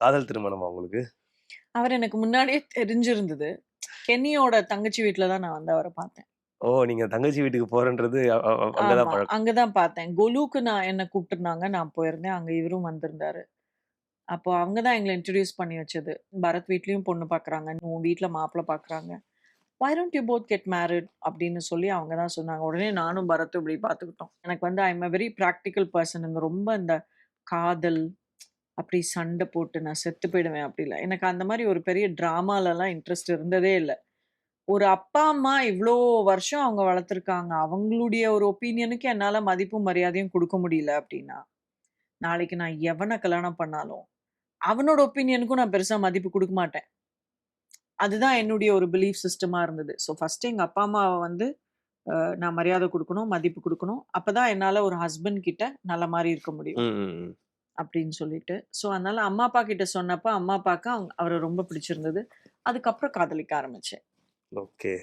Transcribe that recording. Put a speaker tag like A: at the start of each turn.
A: காதல் திருமணமா உங்களுக்கு?
B: அவர் எனக்கு முன்னாடியே தெரிஞ்சிருந்தது. கென்னியோட தங்கச்சி வீட்ல தான் நான் வந்து அவர பார்த்தேன்.
A: ஓ! நீங்க தங்கச்சி வீட்டுக்கு போறேன்றது அ அ அங்க தான்
B: ஆமா.
A: பழக்கம்.
B: அங்க தான் பார்த்தேன். கொலுக்கு நான் என்ன கூப்ட்டுருந்தாங்க. நான் போயிருந்தேன். அங்க இவரும் வந்திருந்தாரு. அப்போ அவங்க தான் எங்கள இன்ட்ரோடியூஸ் பண்ணி வச்சது. பரத் வீட்லயும் பொண்ணு பார்க்குறாங்க. உன் வீட்ல மாப்பிள பார்க்குறாங்க. "Why don't you both get married" அப்படின்னு சொல்லி அவங்க தான் சொன்னாங்க. உடனே நானும் பரத்தும் இப்படி பார்த்துக்கிட்டோம். எனக்கு வந்து I am a very practical person. இந்த ரொம்ப இந்த காதல், அப்படி சண்டை போட்டு நான் செத்து போயிடுவேன் அப்படிலாம். எனக்கு அந்த மாதிரி ஒரு பெரிய ட்ராமாலலாம் இன்ட்ரெஸ்ட் இருந்ததே இல்ல. ஒரு அப்பா, அம்மா இவ்ளோ வருஷம் அவங்க வளர்த்துருக்காங்க. அவங்களுடைய ஒரு ஒப்பீனியனுக்கு என்னால மதிப்பும், மரியாதையும் கொடுக்க முடியல அப்படின்னா, நாளைக்கு நான் எவனை கல்யாணம் பண்ணாலும், அவனோட ஒப்பீனியனுக்கும் நான் பெருசா மதிப்பு கொடுக்க மாட்டேன். அதுதான் என்னுடைய ஒரு பிலீஃப் சிஸ்டமா இருந்தது. ஸோ ஃபஸ்ட்டு எங்க அப்பா, அம்மாவ வந்து நான் மரியாதை குடுக்கணும், மதிப்பு குடுக்கணும். அப்பதான் என்னால ஒரு ஹஸ்பண்ட் கிட்ட நல்ல மாதிரி இருக்க முடியும். அப்படின்னு சொல்லிட்டு. ஸோ அதனால் அம்மா, அப்பா கிட்ட சொன்னப்போ அம்மா, அப்பாவுக்கு அவங்க அவரை ரொம்ப பிடிச்சிருந்தது. அதுக்கப்புறம் காதலிக்க ஆரம்பிச்சேன்.
A: ஓகே.